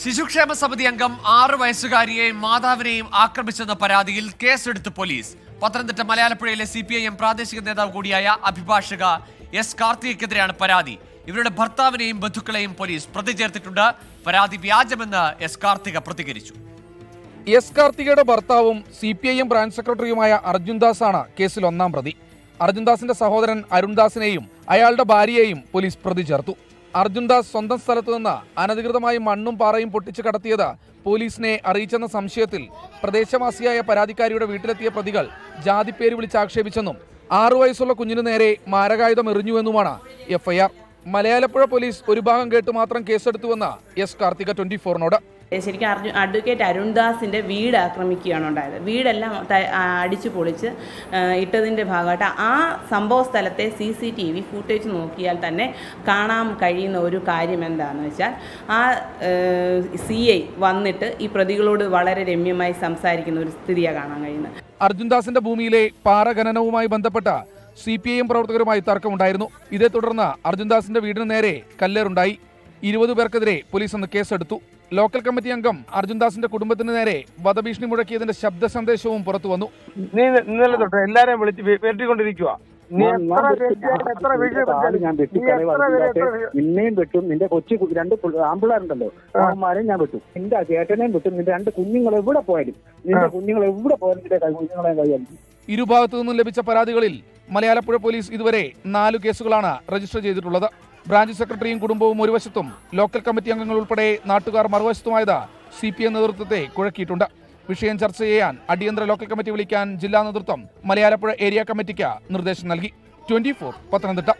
ശിശുക്ഷേമ സമിതി അംഗം ആറ് വയസ്സുകാരിയെയും മാതാവിനെയും ആക്രമിച്ചെന്ന പരാതിയിൽ കേസെടുത്ത് പോലീസ്. പത്തനംതിട്ട മലയാളപ്പുഴയിലെ സി പി ഐ എം പ്രാദേശിക നേതാവ് കൂടിയായ അഭിഭാഷക എസ് കാർത്തികയ്ക്കെതിരെയാണ് പരാതി. ഇവരുടെ ഭർത്താവിനെയും ബന്ധുക്കളെയും പോലീസ് പ്രതി ചേർത്തിട്ടുണ്ട്. പരാതി വ്യാജമെന്ന് എസ് കാർത്തിക പ്രതികരിച്ചു. എസ് കാർത്തികയുടെ ഭർത്താവും C P I M branch സെക്രട്ടറിയുമായ അർജുൻ ദാസാണ് കേസിൽ ഒന്നാം പ്രതി. അർജുൻദാസിന്റെ സഹോദരൻ അരുൺദാസിനെയും അയാളുടെ ഭാര്യയെയും പോലീസ് പ്രതി ചേർത്തു. അർജുൻ ദാസ് സ്വന്തം സ്ഥലത്തു നിന്ന് അനധികൃതമായി മണ്ണും പാറയും പൊട്ടിച്ചു കടത്തിയത് പോലീസിനെ അറിയിച്ചെന്ന സംശയത്തിൽ പ്രദേശവാസിയായ പരാതിക്കാരിയുടെ വീട്ടിലെത്തിയ പ്രതികൾ ജാതിപ്പേര് വിളിച്ച് ആക്ഷേപിച്ചെന്നും ആറു വയസ്സുള്ള കുഞ്ഞിനു നേരെ മാരകായുധം എറിഞ്ഞുവെന്നുമാണ് എഫ്ഐആർ. മലയാളപ്പുഴ പോലീസ് ഒരു ഭാഗം കേട്ട് മാത്രം കേസെടുത്തുവെന്ന് എസ് കാർത്തിക ട്വന്റി ഫോറിനോട്. ശരിക്കും അർജു അഡ്വക്കേറ്റ് അരുൺദാസിന്റെ വീട് ആക്രമിക്കുകയാണ് ഉണ്ടായത്. വീടെല്ലാം അടിച്ചു പൊളിച്ച് ഇട്ടതിന്റെ ഭാഗമായിട്ട് ആ സംഭവ സ്ഥലത്തെ C C T V footage നോക്കിയാൽ തന്നെ കാണാൻ കഴിയുന്ന ഒരു കാര്യം എന്താണെന്ന് വെച്ചാൽ ആ സി ഐ വന്നിട്ട് ഈ പ്രതികളോട് വളരെ രമ്യമായി സംസാരിക്കുന്ന ഒരു സ്ഥിതിയാണ് കാണാൻ കഴിയുന്നത്. അർജുൻദാസിന്റെ ഭൂമിയിലെ പാറ ഖനനവുമായി ബന്ധപ്പെട്ട സി പി ഐ എം പ്രവർത്തകരുമായി തർക്കമുണ്ടായിരുന്നു. ഇതേ തുടർന്ന് അർജുൻദാസിന്റെ വീടിന് നേരെ കല്ലേറുണ്ടായി. ഇരുപത് പേർക്കെതിരെ പോലീസ് അന്ന് കേസെടുത്തു. ലോക്കൽ കമ്മിറ്റി അംഗം അർജുൻദാസിന്റെ കുടുംബത്തിന് നേരെ വധഭീഷണി മുഴക്കിയതിന്റെ ശബ്ദ സന്ദേശവും പുറത്തു വന്നു. നീ ഇന്നലെ തൊട്ട്? എല്ലാരെയും വിളിച്ച് നീ ഞാൻ- നിന്നെയും വെട്ടും. നിന്റെ കൊച്ചു രണ്ട് ആമ്പിളാരുണ്ടല്ലോ അമ്മമാരെയും ഞാൻ വെട്ടും. നിന്റെ ചേട്ടനെയും വെട്ടും. നിന്റെ രണ്ട് കുഞ്ഞുങ്ങൾ എവിടെ പോയാലും നിന്റെ കുഞ്ഞുങ്ങൾ എവിടെ പോയാലും നിന്റെ കുഞ്ഞുങ്ങളെ കൈയാലും ഇരുഭാഗത്തു നിന്നും ലഭിച്ച പരാതികളിൽ മലയാളപ്പുഴ പോലീസ് ഇതുവരെ നാലു കേസുകളാണ് രജിസ്റ്റർ ചെയ്തിട്ടുള്ളത്. ബ്രാഞ്ച് സെക്രട്ടറിയും കുടുംബവും ഒരു വശത്തും ലോക്കൽ കമ്മിറ്റി അംഗങ്ങൾ ഉൾപ്പെടെ നാട്ടുകാർ മറുവശത്തുമായത് സി പി എം നേതൃത്വത്തെ കുഴക്കിയിട്ടുണ്ട്. വിഷയം ചർച്ച ചെയ്യാൻ അടിയന്തര ലോക്കൽ കമ്മിറ്റി വിളിക്കാൻ ജില്ലാ നേതൃത്വം മലയാളപ്പുഴ ഏരിയ കമ്മിറ്റിക്ക് നിർദ്ദേശം നൽകി. Twenty four Pathanamthitta.